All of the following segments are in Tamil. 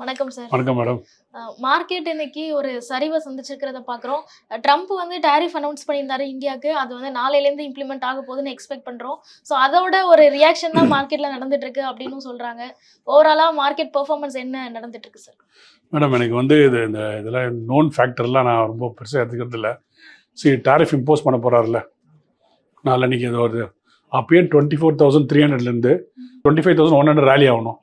வணக்கம் சார் வணக்கம் மேடம் மார்க்கெட் இன்னைக்கு ஒரு சரிவை சந்திச்சிருக்கிறத பார்க்குறோம் ட்ரம்ப் வந்து டாரிஃப் அனௌன்ஸ் பண்ணியிருந்தாரு இந்தியாவுக்கு. அது வந்து நாளையிலேருந்து இம்ப்ளிமெண்ட் ஆக போகுதுன்னு எக்ஸ்பெக்ட் பண்ணுறோம் ஸோ அதோட ஒரு ரியாக்ஷன் தான் மார்க்கெட்டில் நடந்துட்டு இருக்கு அப்படின்னு சொல்கிறாங்க ஓவராலாக மார்க்கெட் பெர்ஃபார்மன்ஸ் என்ன நடந்துட்டு இருக்கு சார் மேடம் எனக்கு வந்து இது இந்த இதெல்லாம் நோன் ஃபேக்டர்லாம் நான் ரொம்ப பெருசாக எடுத்துக்கிறது இல்லை. சரி டாரிஃப் இம்போஸ் பண்ண போகிறாருல நாளைக்கு இது வருது அப்பயே டுவெண்ட்டி ஃபோர் தௌசண்ட் த்ரீ ஹண்ட்ரட்லேருந்து twenty five thousand one hundred rally ஆகணும்.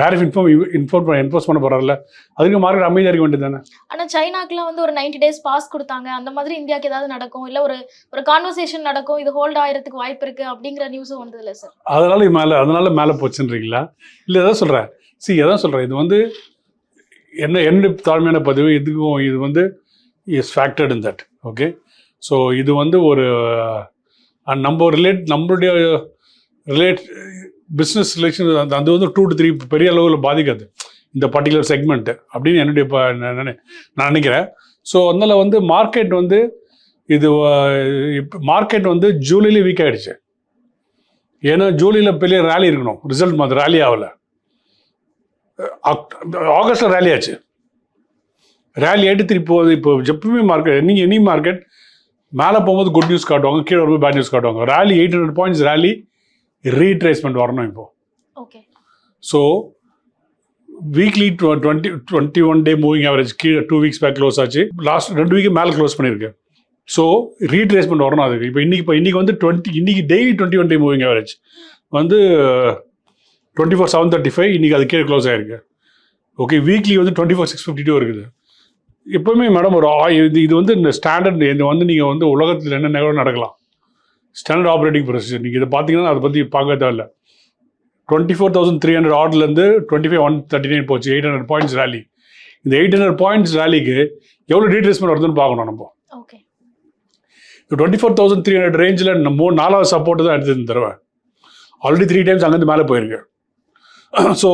டாரிஃப் இன்ஃபார்ம் இன்ஃபார்ம் இன்போஸ் பண்ண போகிறாருல அதுக்கு மார்க்கெட் அமைதியாக இருக்க வேண்டியது தானே? ஆனால் சைனாக்குலாம் வந்து ஒரு 90 டேஸ் பாஸ் கொடுத்தாங்க. அந்த மாதிரி இந்தியாவுக்கு ஏதாவது நடக்கும்? இல்லை ஒரு ஒரு கான்வர்சேஷன் நடக்கும்? இது ஹோல்ட் ஆகிறதுக்கு வாய்ப்பு இருக்கு? அப்படிங்கிற நியூஸும் வந்தது இல்லை சார் அதனால மேலே அதனால மேலே போச்சுன்றீங்களா? இல்லை எதாவது சொல்கிறேன் சி எதான் சொல்கிறேன் இது வந்து என்ன என்ன தாழ்மையான பதிவு? இதுக்கும் இது வந்து is factored in that okay so இது வந்து ஒரு நம்ம ரிலேட் நம்மளுடைய ரிலேட் பிஸ்னஸ் ரிலேஷன் அந்த அது வந்து டூ டு த்ரீ பெரிய அளவில் பாதிக்காது. இந்த பர்டிகுலர் செக்மெண்ட்டு அப்படின்னு என்னுடைய இப்போ நான் நினை- நான் நினைக்கிறேன். ஸோ அதனால் வந்து மார்க்கெட் வந்து இது மார்க்கெட் வந்து ஜூலையிலே வீக் ஆகிடுச்சு ஏன்னா ஜூலையில் பெரிய ரேலி இருக்கணும். ரிசல்ட் மாதிரி ரேலி ஆகல. ஆகஸ்ட்டில் ரேலி ஆச்சு. ரேலி ஆகிட்டு திருப்பி போகுது இப்போ எப்பவுமே மார்க்கெட் நீங்கள் எனி மார்க்கெட் மேலே போகும்போது குட் நியூஸ் காட்டுவாங்க கீழே வரும்போது பேட் நியூஸ் காட்டுவாங்க. Rally eight hundred points rally retracement வரணும் இப்போ. Okay so weekly twenty twenty one day moving average கீழே டூ வீக்ஸ் பேக் க்ளோஸ் ஆச்சு. லாஸ்ட் ரெண்டு வீக் மேலே க்ளோஸ் பண்ணியிருக்கு. ஸோ ரீட்ரேஸ்மெண்ட் வரணும் அதுக்கு இப்போ இன்னைக்கு இப்போ இன்னைக்கு வந்து டுவெண்ட்டி இன்னைக்கு daily twenty one day moving average வந்து twenty four seven thirty five இன்னைக்கு அது கீழே க்ளோஸ் ஆயிருக்கு. ஓகே வீக்லி வந்து twenty four six fifty two இருக்குது. எப்பவுமே மேடம் ஒரு ஆ- இது இது வந்து இந்த ஸ்டாண்டர்ட் இது வந்து நீங்கள் வந்து உலகத்தில் என்ன நிகழ்வு நடக்கலாம்? ஸ்டாண்டர்ட் ஆப்ரேட்டிங் ப்ரொசீஜர் நீங்கள் இதை பார்த்தீங்கன்னா அதை பற்றி பார்க்க தேவையில்ல. Twenty four thousand three hundred ஆர்டர்லேருந்து twenty five one thirty nine போச்சு. எயிட் ஹண்ட்ரட் பாயிண்ட்ஸ் ரேலி இந்த எயிட் ஹண்ட்ரட் பாயிண்ட்ஸ் ரேலிக்கு எவ்வளோ ரீட்ரேஸ்மெண்ட் வருதுன்னு பார்க்கணும் நம்ம. Okay twenty four thousand three hundred ரேஞ்சில் மூணு நாலாவது சப்போர்ட் தான் இந்த தடவை. ஆல்ரெடி த்ரீ டைம்ஸ் அங்கேருந்து மேலே போயிருக்கு. So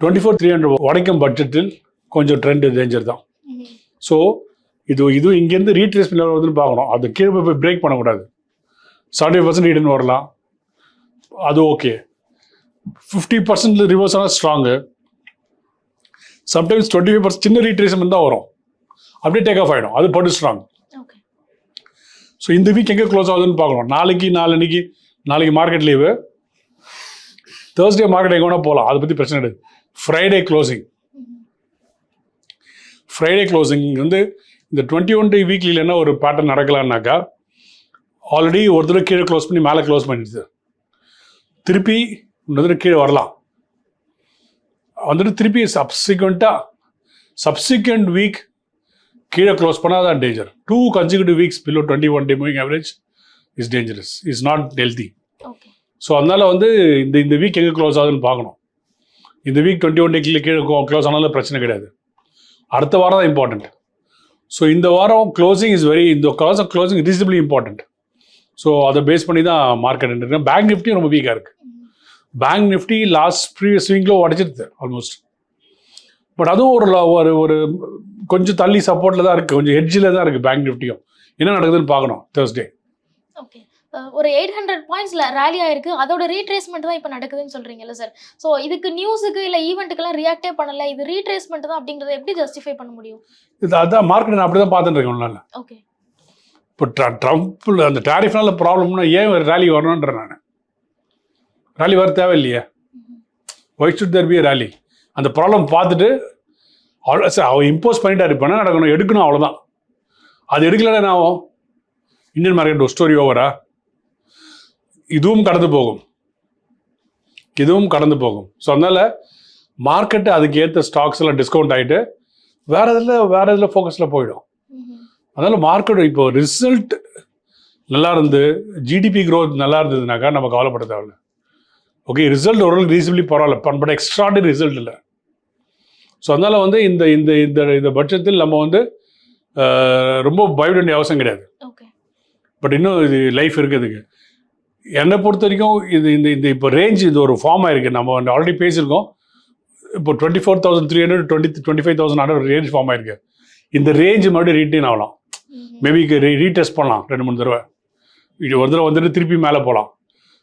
twenty four three hundred உடைக்கும் பட்ஜெட்டில் கொஞ்சம் ட்ரெண்ட் டேஞ்சர் தான். ஸோ இது இது இங்கேருந்து ரீட்ரேஸ்மெண்ட் வருதுன்னு பார்க்கணும். அது கீழே போய் பிரேக் பண்ணக்கூடாது. செவன்டி பர்சன்ட் ரிட்டர்ன் வரலாம். அது ஓகே ஃபிஃப்டி பர்சன்ட் ரிவர்ஸ் ஆனால் strong sometimes twenty five percent சின்ன ரீட்ரேஸ்மெண்ட் தான் வரும். அப்படியே டேக் ஆஃப் ஆகிடும் அது பட்டு ஸ்ட்ராங் ஸோ இந்த வீக் எங்கே க்ளோஸ் ஆகுதுன்னு பார்க்கணும். நாளைக்கு நாளன்னைக்கு நாளைக்கு மார்க்கெட் லீவு தேர்ஸ்டே மார்க்கெட் எங்கே வேணால் போகலாம் அதை பற்றி பிரச்சனை கிடையாது. ஃப்ரைடே க்ளோசிங் ஃப்ரைடே க்ளோசிங் வந்து இந்த டுவெண்ட்டி ஒன் டே வீக்லியில் என்ன ஒரு பேட்டர்ன் நடக்கலான்னாக்கா ஆல்ரெடி ஒரு தடவை கீழே க்ளோஸ் பண்ணி மேலே க்ளோஸ் பண்ணிடுது திருப்பி இன்னொரு தடவை கீழே வரலாம். வந்துட்டு திருப்பி சப்சிக்வெண்ட்டாக சப்சிக்வெண்ட் வீக் கீழே க்ளோஸ் பண்ணால் தான் danger two consecutive weeks below twenty one day moving average is dangerous is not healthy so அதனால வந்து இந்த இந்த வீக் எங்கே க்ளோஸ் ஆகுதுன்னு பார்க்கணும். இந்த வீக் டுவெண்ட்டி ஒன் டேக்கில் கீழே க்ளோஸ் ஆனாலும் பிரச்சனை கிடையாது. அடுத்த வாரம் தான் இம்பார்ட்டண்ட் ஸோ இந்த வாரம் க்ளோசிங் இஸ் வெரி இந்த off closing reasonably important so அதை பேஸ் பண்ணி தான் மார்க்கெட் இருக்கு. பேங்க் நிஃப்டி ரொம்ப வீக்காக இருக்குது பேங்க் நிஃப்டி லாஸ்ட் ப்ரீவியஸ் வீக்கில் உடச்சிருது ஆல்மோஸ்ட் பட் அதுவும் ஒரு ஒரு ஒரு கொஞ்சம் தள்ளி சப்போர்ட்டில் தான் இருக்குது கொஞ்சம் ஹெட்ஜில் தான் இருக்குது பேங்க் நிஃப்டியும் என்ன நடக்குதுன்னு பார்க்கணும் தேர்ஸ்டே ஓகே ஒரு எயிட் ஹண்ட்ரட் பாயிண்ட்ஸ்ல ரேலி ஆயிருக்கு. அதோட ரீட்ரேஸ்மெண்ட் தான் இப்போ நடக்குதுன்னு சொல்றீங்கல்ல சார் ஸோ இதுக்கு நியூஸுக்கு இல்லை ஈவெண்ட்டுக்கெல்லாம் ரியாக்டே பண்ணல. இது ரீட்ரேஸ்மெண்ட் தான் அப்படிங்கறத எப்படி ஜஸ்டிஃபை பண்ண முடியும்? இது அதான் மார்க்கெட் நான் அப்படி தான் பார்த்துட்டு இருக்கேன் ஓகே இப்போ ட்ர- ட்ரம்ப்ல அந்த டாரிஃப்னால ப்ராப்ளம்னா ஏன் ரேலி வரணுன்ற நான். ரேலி வர தேவையில்லையே. Why should there be rally அந்த ப்ராப்ளம் பார்த்துட்டு அவ்வளோ சார் அவன் இம்போஸ் பண்ணிட்டாரு இப்போ நடக்கணும்? எடுக்கணும் அவ்வளோதான் அது எடுக்கலன்னா என்ன ஆகும்? இந்தியன் மார்க்கெட் ஸ்டோரி ஓவரா இதுவும் கடந்து போகும். இதுவும் கடந்து போகும். ஸோ அதனால் மார்க்கெட்டு அதுக்கு ஏற்ற ஸ்டாக்ஸ் எல்லாம் டிஸ்கவுண்ட் ஆகிட்டு வேறு இதில் வேறு இதில் ஃபோக்கஸில் போயிடும். அதனால மார்க்கெட் இப்போ ரிசல்ட் நல்லா இருந்து ஜிடிபி growth நல்லா இருந்ததுனாக்கா நம்ம கவலைப்பட தேவையில்ல. ஓகே ரிசல்ட் ஓரளவுக்கு ரீசன்லி பரவாயில்ல. பட் எக்ஸ்ட்ராடனரி ரிசல்ட் இல்லை. ஸோ அதனால் வந்து இந்த இந்த இந்த இந்த பட்சத்தில் நம்ம வந்து ரொம்ப பயப்பட வேண்டிய அவசியம் கிடையாது. பட் இன்னும் இது லைஃப் இருக்குதுக்கு என்னை பொறுத்த வரைக்கும் இது இந்த இந்த இப்போ ரேஞ்ச் இது ஒரு ஃபார்ம் ஆயிருக்கு. நம்ம ஆல்ரெடி பேசியிருக்கோம். இப்போ twenty four thousand three hundred twenty twenty five thousand hundred range form ஆயிருக்கு. இந்த ரேஞ்ச் மறுபடியும் ரீட்டைன் ஆகலாம். மேபி ரீடெஸ்ட் பண்ணலாம் ரெண்டு மூணு தடவை. இது ஒரு தடவை வந்துட்டு திருப்பி மேலே போகலாம்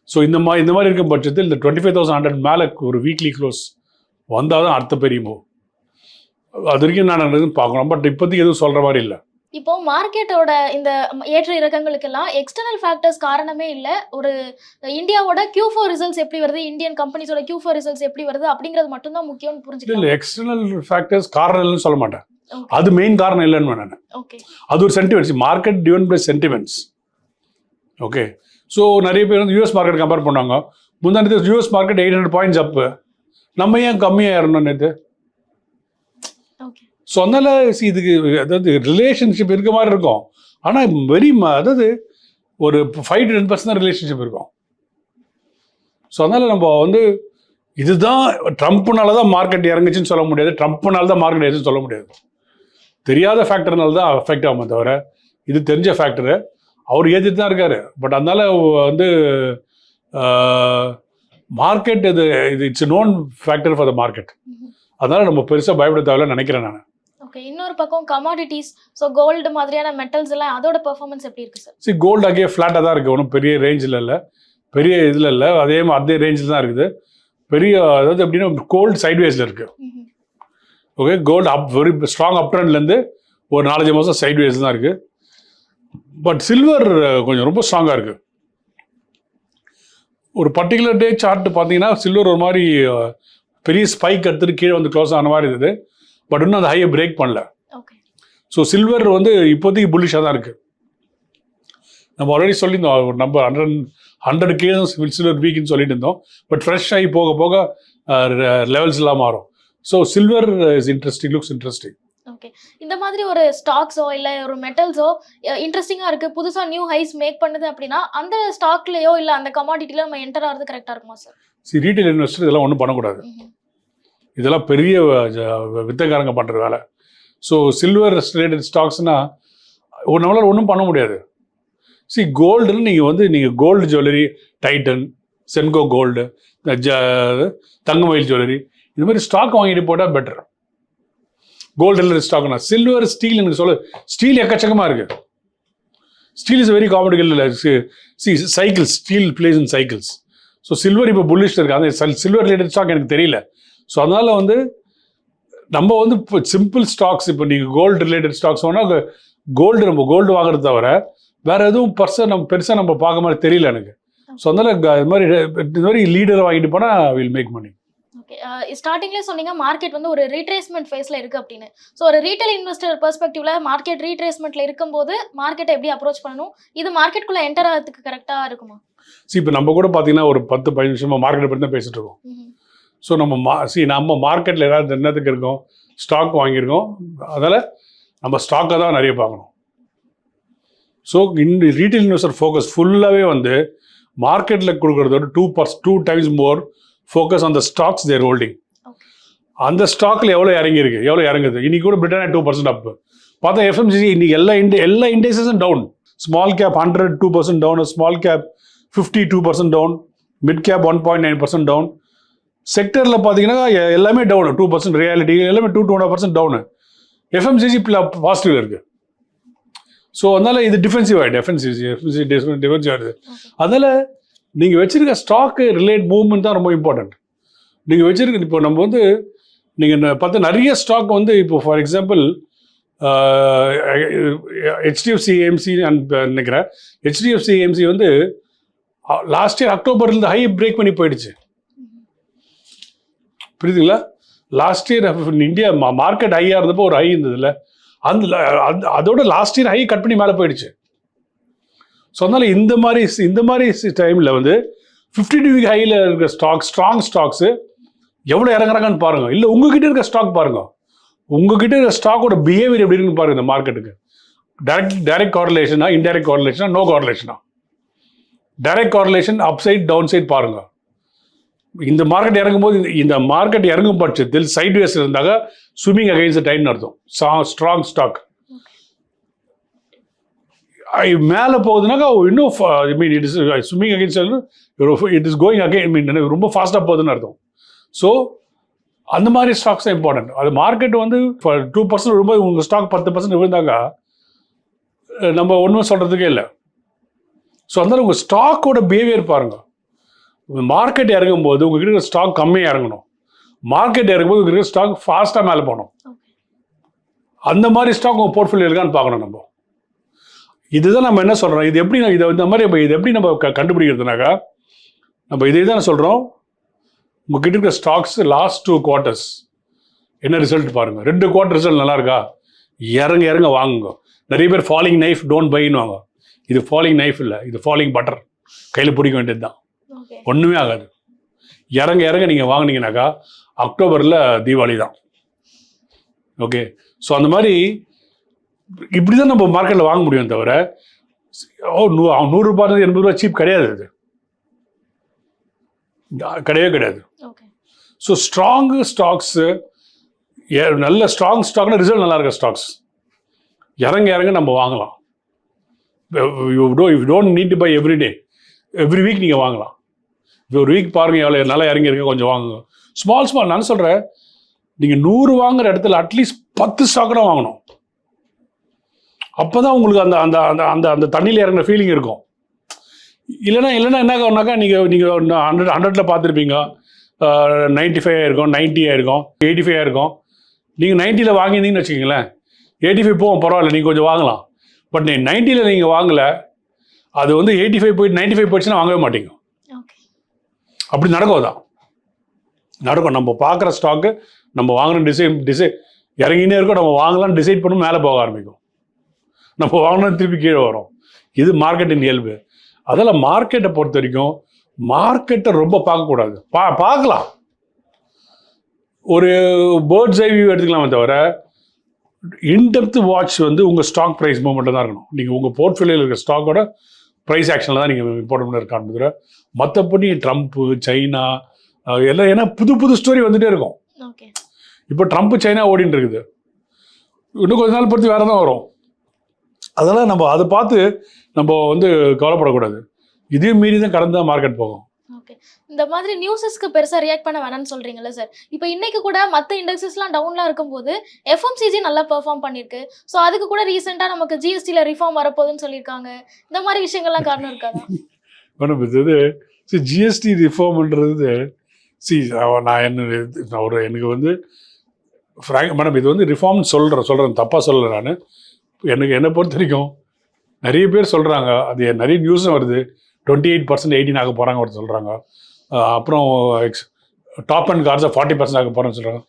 ஸோ இந்த மாதிரி இந்த மாதிரி இருக்கும் பட்சத்தில் இந்த டுவெண்ட்டி ஃபைவ் தௌசண்ட் ஹண்ட்ரட் மேலே ஒரு வீக்லி க்ளோஸ் வந்தால் தான் அடுத்த பெரிய மூவ் அது வரைக்கும் நான் பார்க்கணும். பட் இப்போதைக்கு எதுவும் சொல்கிற மாதிரி இல்லை. இப்போ மார்க்கெட்டோட இந்த ஏற்ற இறக்கங்களுக்கெல்லாம் எக்ஸ்டர்னல் ஃபேக்டர்ஸ் காரணமே இல்ல. ஒரு இந்தியாவோட Q4 ஃபோர் ரிசல்ட்ஸ் எப்படி வருது இந்தியன் கம்பெனிஸோட Q4 ஃபோர் ரிசல்ட்ஸ் எப்படி வருது அப்படிங்கிறது மட்டும் தான் முக்கியம்னு இல்லை எக்ஸ்டர்னல் ஃபேக்டர்ஸ் காரணம் இல்லைன்னு சொல்ல மாட்டேன். அது மெயின் காரணம் இல்லைன்னு நான் அது ஒரு sentiments market driven by sentiments okay so நிறைய பேர் வந்து யூஎஸ் மார்க்கெட் கம்பேர் பண்ணாங்க முந்தானது US market eight hundred points up நம்ம ஏன் கம்மியாக ஏறணும் நேற்று ஸோ அதனால இதுக்கு அதாவது ரிலேஷன்ஷிப் இருக்க மாதிரி இருக்கும். ஆனால் வெரி அதாவது ஒரு ஃபைவ் டென் பர்சன்ட் தான் ரிலேஷன்ஷிப் இருக்கும். ஸோ அதனால நம்ம வந்து இதுதான் ட்ரம்ப்னால தான் மார்க்கெட் இறங்குச்சுன்னு சொல்ல முடியாது. ட்ரம்ப்னால தான் மார்க்கெட் ஏறுச்சுன்னு சொல்ல முடியாது. தெரியாத ஃபேக்டர்னால தான் அஃபெக்ட் ஆகுமே தவிர இது தெரிஞ்ச ஃபேக்டரு அவர் ஏற்றிட்டு தான் இருக்காரு. பட் அதனால வந்து மார்க்கெட் இது இது it's known factor for the market அதனால நம்ம பெருசாக பயப்பட தேவையில்ல நினைக்கிறேன் நான். ஓகே இன்னொரு பக்கம் கமாடிட்டிஸ் ஸோ கோல்டு மாதிரியான மெட்டல்ஸ் எல்லாம் அதோட பெர்ஃபார்மன்ஸ் எப்படி இருக்கு சார் சி கோல்டு அங்கே ஃப்ளாட்டாக தான் இருக்குது ஒன்றும் பெரிய ரேஞ்சில் இல்லை. பெரிய இதில் இல்லை. அதே மா- அதே ரேஞ்சில் தான் இருக்குது. பெரிய அதாவது எப்படின்னா கோல்டு சைட்வேஸில் இருக்குது okay gold up very strong up ட்ரெண்ட்லேருந்து ஒரு நாலஞ்சு மாதம் சைட்வேஸ் தான் இருக்குது பட் சில்வர் கொஞ்சம் ரொம்ப ஸ்ட்ராங்காக இருக்குது ஒரு பர்டிகுலர் டே சார்ட் பார்த்தீங்கன்னா சில்வர் ஒரு மாதிரி அஹ், பெரிய ஸ்பைக் எடுத்துட்டு கீழே வந்து க்ளோஸ் ஆன மாதிரி இருந்தது. பட் இன்னும் அந்த ஹையை பிரேக் பண்ணல. ஸோ சில்வர் வந்து இப்போதைக்கு புல்லிஷாக தான் இருக்குது நம்ம ஆல்ரெடி சொல்லியிருந்தோம் number hundred hundred case silver வீக்னு சொல்லிட்டு இருந்தோம். பட் ஃப்ரெஷ் ஆகி போக போக லெவல்ஸ் எல்லாம் மாறும். So silver is interesting looks interesting okay இந்த மாதிரி ஒரு ஸ்டாக்ஸோ இல்ல ஒரு மெட்டல்ஸோ இன்ட்ரெஸ்டிங்கா இருக்கு. புதுசா நியூ ஹைஸ் மேக் பண்ணுது அப்படின்னா அந்த ஸ்டாக்லயோ இல்ல அந்த கமாடிட்டில நம்ம என்டர் ஆகிறது கரெக்டா இருக்குமா சார் சி ரீட்டைல் இன்வெஸ்டர் இதெல்லாம் ஒன்றும் பண்ணக்கூடாது. இதெல்லாம் பெரிய வித்தைக்காரங்க பண்ணுற வேலை. ஸோ சில்வர் ரிலேட்டட் ஸ்டாக்ஸ்னால் நம்மளால் ஒன்றும் பண்ண முடியாது. சி கோல்டுன்னு நீங்கள் வந்து நீங்கள் gold jewellery Titan Senco gold ஜ தங்கமயில் ஜுவல்லரி இது மாதிரி ஸ்டாக் வாங்கிட்டு போட்டால் பெட்டர் கோல்டு ரிலேட்டட் ஸ்டாக்னா சில்வர் ஸ்டீல் எனக்கு சொல்ல. ஸ்டீல் எக்கச்சக்கமாக இருக்குது steel is very comical C cycles steel plays in cycles so silver இப்போ புல்லிஷ் இருக்கு அந்த சில்வர் ரிலேட்டட் ஸ்டாக் எனக்கு தெரியல. ஸோ அதனால வந்து நம்ம வந்து இப்போ சிம்பிள் ஸ்டாக்ஸ் இப்போ நீங்கள் கோல்டு ரிலேட்டட் ஸ்டாக்ஸ் வேணால் கோல்டு நம்ம கோல்டு வாங்குறது தவிர வேற எதுவும் பர்சன் நம்ம பெருசாக நம்ம பார்க்க மாதிரி தெரியல எனக்கு. ஸோ அதனால இது மாதிரி இது மாதிரி லீடர் வாங்கிட்டு போனால் வில் மேக் மணி ஓகே ஸ்டார்டிங்லேயே சொன்னீங்க மார்க்கெட் வந்து ஒரு ரீட்ரேஸ்மெண்ட் ஃபேஸில் இருக்கு அப்படின்னு. ஸோ ஒரு ரீட்டைல் இன்வெஸ்டர் பெர்ஸ்பெக்டிவ்ல மார்க்கெட் ரீட்ரேஸ்மெண்ட்ல இருக்கும்போது மார்க்கெட்டை எப்படி அப்ரோச் பண்ணணும்? இது மார்க்கெட்டுக்குள்ள என்டர் ஆகிறதுக்கு கரெக்டாக இருக்குமா? சி இப்போ நம்ம கூட பார்த்தீங்கன்னா ஒரு பத்து பதினஞ்சு நிமிஷமா மார்க்கெட்டை பற்றி தான் பேசிட்டு இருக்கோம். ஸோ நம்ம மா சி நம்ம மார்க்கெட்டில் ஏதாவது என்னத்துக்கு இருக்கோம்? ஸ்டாக் வாங்கியிருக்கோம். அதில் நம்ம ஸ்டாக்கை தான் நிறைய பார்க்கணும். ஸோ இந்த ரீட்டைல் இன்வெஸ்டர் ஃபோக்கஸ் ஃபுல்லாகவே வந்து மார்க்கெட்டில் கொடுக்குறதோட two purse two times more focus on the stocks they're holding. அந்த ஸ்டாக்கில் எவ்வளோ இறங்கியிருக்கு? எவ்வளோ இறங்குது? இன்னைக்கு கூட பிரிட்டானியா டூ பர்சன்ட் அப் பார்த்தா எஃப்எம்சிசி இன்னைக்கு எல்லா இண்டி எல்லா இண்டெக்ஸஸும் down small cap hundred two percent down small cap fifty two percent down mid cap one point nine percent down செக்டரில் பார்த்தீங்கன்னா எல்லாமே டவுன் டூ பர்சன்ட் ரியாலிட்டி எல்லாமே two two percent down FMCG positive இருக்கு. ஸோ அதனால இது டிஃபென்சிவ் ஆகிடுது எஃப்என்சிசி எஃப்என்சி டிஃபென்சிவ் ஆகிடுது அதனால நீங்கள் வச்சுருக்க ஸ்டாக்கு ரிலேட் மூவ்மெண்ட் தான் ரொம்ப இம்பார்ட்டண்ட் நீங்கள் வச்சுருக்க இப்போ நம்ம வந்து நீங்கள் பார்த்து நிறைய ஸ்டாக் வந்து இப்போ ஃபார் எக்ஸாம்பிள் ஹெச்டிஎஃப்சி ஏஎம்சி நினைக்கிறேன். ஹெச்டிஎஃப்சி ஏஎம்சி வந்து லாஸ்ட் இயர் அக்டோபர்லேருந்து ஹை பிரேக் பண்ணி போயிடுச்சு. புரியுதுங்களா? லாஸ்ட் இயர் இந்தியா மார்க்கெட் ஹையாக இருந்தப்போ ஒரு ஹை இருந்ததுல்ல அந்த- அதோட லாஸ்ட் இயர் ஹை கட் பண்ணி மேலே போயிடுச்சு. ஸோ அதனால் இந்த மாதிரி இந்த மாதிரி டைமில் வந்து ஃபிஃப்டி டிவி ஹையில் இருக்கிற ஸ்டாக் ஸ்ட்ராங் ஸ்டாக்ஸு எவ்வளோ இறங்குறாங்கன்னு பாருங்க. இல்லை உங்ககிட்ட இருக்க ஸ்டாக் பாருங்க. உங்ககிட்ட இருக்க ஸ்டாக்கோட பிஹேவியர் எப்படி இருக்குன்னு பாருங்கள் இந்த மார்க்கெட்டுக்கு டைரக்ட் டைரக்ட் கார்லேஷனா இன்டைரக்ட் கார்லேஷனா no கார்லேஷனா direct correlation up side down side பாருங்கள் இந்த மார்க்கெட் இறங்கும்போது இந்த- மார்க்கெட் இறங்கும் பட்சத்தில் சைட்வேஸ் இருந்தாக ஸ்விம்மிங் அகைன்ஸ்ட் டைம் அர்த்தம். ஸ்ட்ராங் ஸ்டாக் மேலே போகுதுனாக்கா இன்னும் I mean it is swimming against it is going again I mean ரொம்ப ஃபாஸ்ட்டாக போகுதுன்னு அர்த்தம். ஸோ அந்த மாதிரி ஸ்டாக்ஸ் தான் இம்பார்ட்டன்ட் அது மார்க்கெட் வந்து டூ பர்சன்ட் விழும்போது உங்கள் ஸ்டாக் பத்து பர்சன்ட் விழுந்தாக்கா நம்ம ஒன்றும் சொல்கிறதுக்கே இல்லை. ஸோ அந்த உங்கள் ஸ்டாக்கோட பிஹேவியர் பாருங்கள் மார்க்கெட் இறங்கும் போது உங்ககிட்ட ஸ்டாக் கம்மியாக இறங்கணும். மார்க்கெட் இறக்கும்போது இருக்கிற ஸ்டாக் ஃபாஸ்ட்டாக மேலே போகணும். அந்த மாதிரி ஸ்டாக் உங்கள் போர்ட்ஃபோலியோ இருக்கான்னு பார்க்கணும் நம்ம. இதுதான் நம்ம என்ன சொல்கிறோம் இது எப்படி இதை இந்த மாதிரி நம்ம இது எப்படி நம்ம க கண்டுபிடிக்கிறதுனாக்கா நம்ம இதே தான் சொல்கிறோம் உங்ககிட்ட இருக்கிற ஸ்டாக்ஸ் லாஸ்ட் டூ குவார்ட்டர்ஸ் என்ன ரிசல்ட் பாருங்கள் ரெண்டு குவார்ட்டர் ரிசல்ட் நல்லா இருக்கா இறங்க இறங்க வாங்குங்க. நிறைய பேர் ஃபாலிங் நைஃப் டோன்ட் பைன்னு வாங்க இது ஃபாலிங் நைஃப் இல்லை. இது ஃபாலிங் பட்டர் கையில் பிடிக்க வேண்டியது தான் ஒன்றுமே ஆகாது. இறங்க இறங்க நீங்கள் வாங்குனீங்கனாக்கா அக்டோபரில் தீபாவளி தான் ஓகே ஸோ அந்த மாதிரி இப்படி தான் நம்ம மார்க்கெட்டில் வாங்க முடியும் தவிர ஓ நூ நூறுரூபா எண்பது ரூபா சீப் கிடையாது இது கிடையவே கிடையாது. ஸோ ஸ்ட்ராங் ஸ்டாக்ஸு நல்ல ஸ்ட்ராங் ஸ்டாக்னா ரிசல்ட் நல்லா இருக்க ஸ்டாக்ஸ் இறங்க இறங்க நம்ம வாங்கலாம். You do you don't need buy every day every week நீங்கள் வாங்கலாம். ஒரு வீக் பாருங்கள் எவ்வளோ நல்லா இறங்கி இருக்க கொஞ்சம் வாங்குங்க. ஸ்மால் ஸ்மால் நான் சொல்கிறேன் நீங்கள் நூறு வாங்குற இடத்துல அட்லீஸ்ட் பத்து ஸ்டாக் தான் வாங்கணும். அப்போ தான் உங்களுக்கு அந்த அந்த அந்த அந்த அந்த தண்ணியில் இறங்குற ஃபீலிங் இருக்கும். இல்லைன்னா இல்லைன்னா என்ன ஆகும்னாக்கா நீங்கள் நீங்கள் ஹண்ட்ரட் ஹண்ட்ரடில் பார்த்துருப்பீங்க. நைன்ட்டி ஃபைவ் ஆயிருக்கும் நைன்ட்டி ஆயிருக்கும் எயிட்டி ஃபைவ் ஆயிருக்கும் நீங்கள் நைன்ட்டியில் வாங்கியிருந்தீங்கன்னு வச்சுக்கிங்களேன். எயிட்டி ஃபைவ் போகும் பரவாயில்ல நீங்கள் கொஞ்சம் வாங்கலாம். பட் நீ நைன்ட்டியில் நீங்கள் வாங்கலை அது வந்து எயிட்டி ஃபைவ் போயிட்டு நைன்ட்டி ஃபைவ் போயிடுச்சுன்னா வாங்கவே மாட்டீங்க. அப்படி நடக்கும் தான் நடக்கும். நம்ம பார்க்குற ஸ்டாக்கு நம்ம வாங்குற டிசைன் டிசைட் இறங்கினே இருக்கோம் நம்ம வாங்கலாம் டிசைட் பண்ணி மேலே போக ஆரம்பிக்கும். நம்ம வாங்கினா திருப்பி கீழே வரும். இது மார்க்கெட்டின் இயல்பு. அதில் மார்க்கெட்டை பொறுத்த வரைக்கும் மார்க்கெட்டை ரொம்ப பார்க்கக்கூடாது. பா பார்க்கலாம். ஒரு பேர்ட்ஸ் ஐ வியூ எடுத்துக்கலாமே தவிர இன்டெப்த் வாட்ச் வந்து உங்கள் ஸ்டாக் ப்ரைஸ் மூமெண்ட்டில் தான் இருக்கணும். நீங்கள் உங்கள் போர்ட்ஃபோலியோவில் இருக்கிற ஸ்டாக்கோட ப்ரைஸ் ஆக்ஷனில் தான் நீங்கள் இம்பார்ட்டன்ட் இருக்கான்னு தவிர மற்றபடி ட்ரம்ப்பு சைனா எல்லாம் ஏன்னா புது புது ஸ்டோரி வந்துட்டே இருக்கும். இப்போ ட்ரம்ப் சைனா ஓடிட்டு இருக்குது. இன்னும் கொஞ்ச நாள் பொறுத்து வேறு தான் வரும். அதெல்லாம் நம்ம அதை பார்த்து நம்ம வந்து கவலைப்படக்கூடாது. இதையும் மீறி தான் கடந்து தான் மார்க்கெட் போகும். ஓகே இந்த மாதிரி நியூஸஸ்க்கு பெருசா ரியாக்ட் பண்ண வேணாம்னு சொல்றீங்கல்ல சார் இப்போ இன்னைக்கு கூட மத்த இண்டெக்ஸஸ்லாம் டவுன்ல இருக்கும்போது எஃப்எம்சிஜி நல்லா பெர்ஃபார்ம் பண்ணிருக்கு. ஸோ அதுக்கு கூட ரீசெண்டா நமக்கு ஜிஎஸ்டில ரிஃபார்ம் வரப்போகுதுன்னு சொல்லியிருக்காங்க. இந்த மாதிரி விஷயங்கள்லாம் காரணம் இருக்காதா? மேடம் இது சி ஜிஎஸ்டி ரிஃபார்ம்ன்றது சி நான் என்ன நான் ஒரு எனக்கு வந்து ஃப்ராங்க் மேடம் இது வந்து ரிஃபார்ம்னு சொல்கிறேன் சொல்கிறேன் தப்பாக சொல்லலை நான். எனக்கு என்னை பொறுத்த வரைக்கும் நிறைய பேர் சொல்கிறாங்க அது நிறைய நியூஸும் வருது. டுவெண்ட்டி எயிட் பர்சன்ட் எயிட்டீன் ஆக போகிறாங்க ஒருத்தர் சொல்கிறாங்க அப்புறம் எக்ஸ் டாப் அண்ட் கார்ஸை ஃபார்ட்டி பர்சன்ட் ஆக போகிறேன்னு சொல்கிறாங்க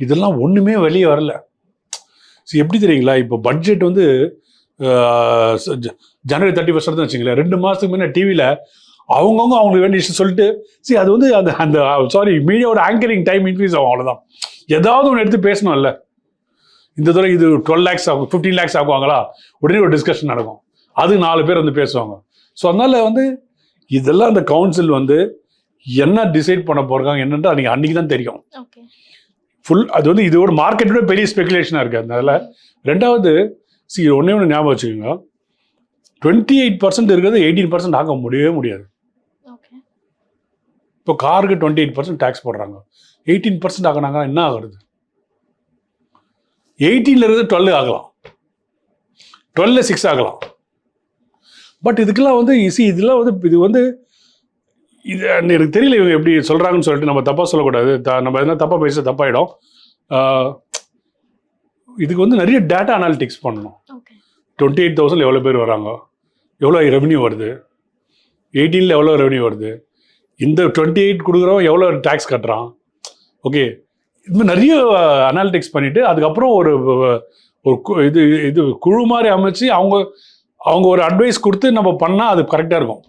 இதெல்லாம் ஒன்றுமே வெளியே வரல. ஸோ எப்படி தெரியுங்களா? இப்போ பட்ஜெட் வந்து ஜ- ஜனவரி தேர்ட்டி ஃபஸ்ட் தான் வச்சுங்களேன் ரெண்டு மாதத்துக்கு முன்னே டிவியில் அவங்கவுங்க அவங்களுக்கு வேண்டிய விஷயம் சொல்லிட்டு சரி அது வந்து அந்த அந்த சாரி மீடியாவோட ஆங்கரிங் டைம் இன்க்ரீஸ் ஆகும் அவ்வளோதான் ஏதாவது ஒன்று எடுத்து பேசணும்ல. இந்த தடவை இது டுவெல் லேக்ஸ் ஆகும் ஃபிஃப்டீன் லேக்ஸ் ஆகுவாங்களா? உடனே ஒரு டிஸ்கஷன் நடக்கும். அது நாலு பேர் வந்து பேசுவாங்க. ஸோ அதனால வந்து இதெல்லாம் அந்த கவுன்சில் வந்து என்ன டிசைட் பண்ண போறாங்க என்னன்ட்டு அன்னைக்கு அன்னைக்கு தான் தெரியும். ஃபுல் அது வந்து இதோட மார்க்கெட்டோட பெரிய ஸ்பெகுலேஷனாக இருக்குது அதனால ரெண்டாவது சி ஒன்றே ஒன்று ஞாபகம் வச்சுக்கோங்க. டுவெண்ட்டி எயிட் பர்சன்ட் இருக்கிறது எயிட்டீன் பர்சன்ட் ஆக முடியவே முடியாது. இப்போ காருக்கு டுவெண்ட்டி எயிட் பர்சன்ட் டேக்ஸ் போடுறாங்க. எயிட்டீன் பர்சன்ட் ஆகினாங்கன்னா என்ன ஆகுறது? எயிட்டீனில் இருந்து டுவெல் ஆகலாம். டுவெல்ல சிக்ஸ் ஆகலாம். பட் இதுக்கெல்லாம் வந்து சி இதெல்லாம் வந்து இது வந்து இது எனக்கு தெரியல இவங்க எப்படி சொல்கிறாங்கன்னு சொல்லிட்டு நம்ம தப்பாக சொல்லக்கூடாது. த- நம்ம எதனா தப்பாக பேச தப்பாயிடும். இதுக்கு வந்து நிறைய டேட்டா அனாலிட்டிக்ஸ் பண்ணணும். டுவெண்ட்டி எயிட் தௌசண்ட் எவ்வளோ பேர் வராங்க? எவ்வளோ ரெவன்யூ வருது? எயிட்டீனில் எவ்வளோ ரெவன்யூ வருது? இந்த டுவெண்ட்டி எயிட் கொடுக்குறவன் எவ்வளோ டேக்ஸ் கட்டுறான்? ஓகே இது நிறைய அனாலிட்டிக்ஸ் பண்ணிவிட்டு அதுக்கப்புறம் ஒரு ஒரு இது இது குழு மாதிரி அமைச்சு அவங்க அவங்க ஒரு அட்வைஸ் கொடுத்து நம்ம பண்ணால் அது கரெக்டாக இருக்கும்.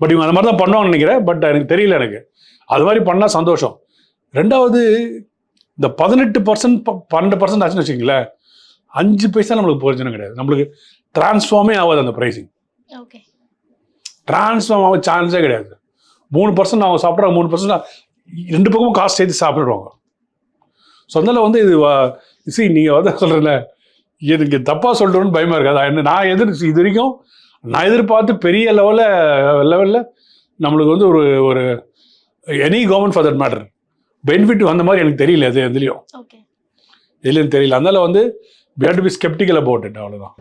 பட் இவங்க அந்த மாதிரி தான் பண்ணுவாங்கன்னு நினைக்கிறேன். பட் எனக்கு தெரியல எனக்கு. அது மாதிரி பண்ணால் சந்தோஷம். ரெண்டாவது இந்த பதினெட்டு பர்சன்ட் பன்னெண்டு பர்சன்ட் ஆச்சுன்னு வச்சுங்களேன் அஞ்சு பைசா நம்மளுக்கு பிரயோஜனம் கிடையாது. நம்மளுக்கு டிரான்ஸ்ஃபார்மே ஆகாது அந்த ப்ரைஸிங் ஓகே டிரான்ஸ்ஃபார்ம் ஆக சான்ஸே கிடையாது. மூணு பர்சன்ட் அவங்க சாப்பிட்றாங்க மூணு பர்சன்ட் ரெண்டு பக்கமும் காசு சேர்த்து சாப்பிடுவாங்க. ஸோ அதனால வந்து இது சி நீங்கள் வந்து சொல்கிறல எனக்கு தப்பாக சொல்கிறோன்னு பயமாக இருக்காது என்ன நான் எதிர் இது வரைக்கும் நான் எதிர்பார்த்து பெரிய லெவலில் லெவலில் நம்மளுக்கு வந்து ஒரு ஒரு any government for that matter benefit வந்த மாதிரி எனக்கு தெரியல அது எதுலேயும். ஓகே எதுலேயும் தெரியல. அதனால வந்து we have to be skeptical about it அவ்வளோதான்